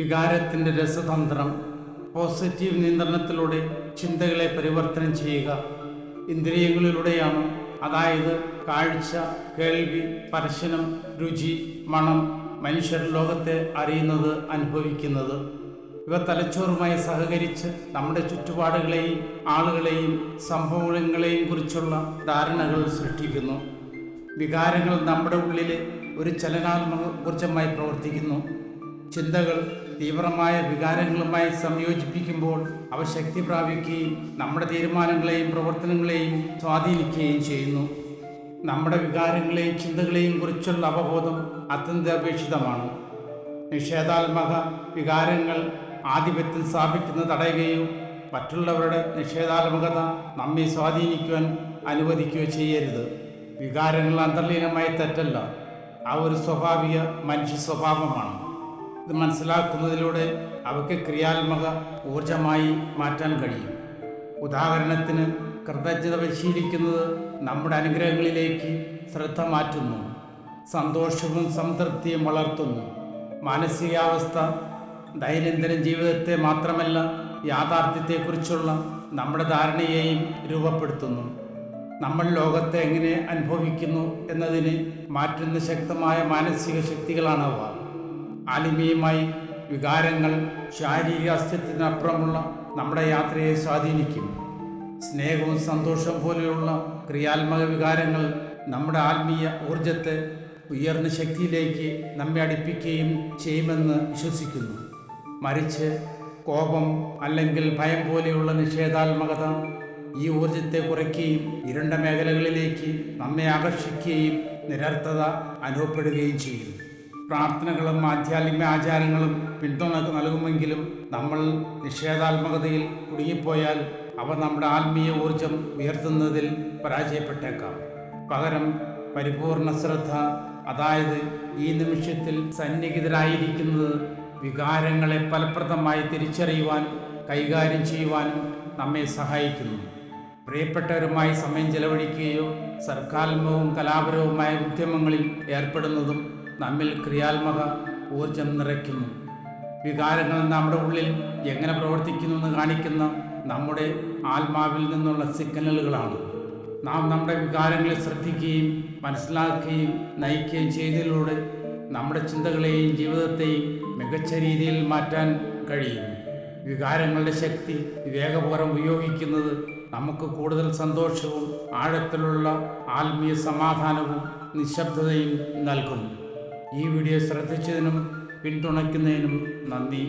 വികാരത്തിന്റെ രസതന്ത്രം പോസിറ്റീവ് നിയന്ത്രണത്തിലൂടെ ചിന്തകളെ പരിവർത്തനം ചെയ്യുക ഇന്ദ്രിയങ്ങളിലൂടെയാണ്. അതായത് കാഴ്ച കേൾവി സ്പർശനം രുചി മണം മനുഷ്യർ ലോകത്തെ അറിയുന്നത് അനുഭവിക്കുന്നത്. ഇവ തലച്ചോറുമായി സഹകരിച്ച് നമ്മുടെ ചുറ്റുപാടുകളെയും ആളുകളെയും സംഭവങ്ങളെയും കുറിച്ചുള്ള ധാരണകൾ സൃഷ്ടിക്കുന്നു. വികാരങ്ങൾ നമ്മുടെ ഉള്ളിൽ ഒരു ചലനാത്മക ഊർജമായി പ്രവർത്തിക്കുന്നു. ചിന്തകൾ തീവ്രമായ വികാരങ്ങളുമായി സംയോജിപ്പിക്കുമ്പോൾ അവ ശക്തി പ്രാപിക്കുകയും നമ്മുടെ തീരുമാനങ്ങളെയും പ്രവർത്തനങ്ങളെയും സ്വാധീനിക്കുകയും ചെയ്യുന്നു. നമ്മുടെ വികാരങ്ങളെയും ചിന്തകളെയും കുറിച്ചുള്ള അവബോധം അത്യന്താപേക്ഷിതമാണ് നിഷേധാത്മക വികാരങ്ങൾ ആധിപത്യം സ്ഥാപിക്കുന്നത് തടയുകയോ മറ്റുള്ളവരുടെ നിഷേധാത്മകത നമ്മെ സ്വാധീനിക്കുവാൻ അനുവദിക്കുകയോ ചെയ്യരുത്. വികാരങ്ങൾ അന്തർലീനമായി തെറ്റല്ല. ആ ഒരു സ്വാഭാവിക മനുഷ്യ സ്വഭാവമാണ്. ഇത് മനസ്സിലാക്കുന്നതിലൂടെ അവയ്ക്ക് ക്രിയാത്മക ഊർജമായി മാറ്റാൻ കഴിയും. ഉദാഹരണത്തിന് കൃതജ്ഞത പരിശീലിക്കുന്നത് നമ്മുടെ അനുഗ്രഹങ്ങളിലേക്ക് ശ്രദ്ധ മാറ്റുന്നു സന്തോഷവും സംതൃപ്തിയും വളർത്തുന്നു. മാനസികാവസ്ഥ ദൈനംദിന ജീവിതത്തെ മാത്രമല്ല യാഥാർത്ഥ്യത്തെക്കുറിച്ചുള്ള നമ്മുടെ ധാരണയെയും രൂപപ്പെടുത്തുന്നു. നമ്മൾ ലോകത്തെ എങ്ങനെ അനുഭവിക്കുന്നു എന്നതിന് മാറ്റുന്ന ശക്തമായ മാനസിക ശക്തികളാണവ ആത്മീയമായി വികാരങ്ങൾ ശാരീരിക അസ്തിത്വത്തിനപ്പുറമുള്ള നമ്മുടെ യാത്രയെ സ്വാധീനിക്കും. സ്നേഹവും സന്തോഷവും പോലെയുള്ള ക്രിയാത്മക വികാരങ്ങൾ നമ്മുടെ ആത്മീയ ഊർജത്തെ ഉയർന്ന ശക്തിയിലേക്ക് നമ്മെ അടുപ്പിക്കുകയും ചെയ്യുമെന്ന് വിശ്വസിക്കുന്നു. മറിച്ച് കോപം അല്ലെങ്കിൽ ഭയം പോലെയുള്ള നിഷേധാത്മകത ഈ ഊർജത്തെ കുറയ്ക്കുകയും ഇരുണ്ട മേഖലകളിലേക്ക് നമ്മെ ആകർഷിക്കുകയും നിരർത്ഥത അനുഭവപ്പെടുകയും ചെയ്യും. പ്രാർത്ഥനകളും ആധ്യാത്മിക ആചാരങ്ങളും പിന്തുണ നൽകുമെങ്കിലും നമ്മൾ നിഷേധാത്മകതയിൽ കുടുങ്ങിപ്പോയാൽ അവ നമ്മുടെ ആത്മീയ ഊർജം ഉയർത്തുന്നതിൽ പരാജയപ്പെട്ടേക്കാം. പകരം പരിപൂർണ ശ്രദ്ധ അതായത് ഈ നിമിഷത്തിൽ സന്നിഹിതരായിരിക്കുന്നത് വികാരങ്ങളെ ഫലപ്രദമായി തിരിച്ചറിയുവാൻ കൈകാര്യം ചെയ്യുവാനും നമ്മെ സഹായിക്കുന്നു. പ്രിയപ്പെട്ടവരുമായി സമയം ചെലവഴിക്കുകയോ സർക്കാത്മകവും കലാപരവുമായ ഉദ്യമങ്ങളിൽ ഏർപ്പെടുന്നതും നമ്മിൽ ക്രിയാത്മക ഊർജം നിറയ്ക്കുന്നു. വികാരങ്ങൾ നമ്മുടെ ഉള്ളിൽ എങ്ങനെ പ്രവർത്തിക്കുന്നു എന്ന് കാണിക്കുന്ന നമ്മുടെ ആത്മാവിൽ നിന്നുള്ള സിഗ്നലുകളാണ്. നാം നമ്മുടെ വികാരങ്ങളെ ശ്രദ്ധിക്കുകയും മനസ്സിലാക്കുകയും നയിക്കുകയും ചെയ്തതിലൂടെ നമ്മുടെ ചിന്തകളെയും ജീവിതത്തെയും മികച്ച രീതിയിൽ മാറ്റാൻ കഴിയും. വികാരങ്ങളുടെ ശക്തി വിവേകപൂർവം ഉപയോഗിക്കുന്നത് നമുക്ക് കൂടുതൽ സന്തോഷവും ആഴത്തിലുള്ള ആത്മീയ സമാധാനവും നിശബ്ദതയും നൽകും ഈ വീഡിയോ ശ്രദ്ധിച്ചതിനും പിന്തുണയ്ക്കുന്നതിനും നന്ദി.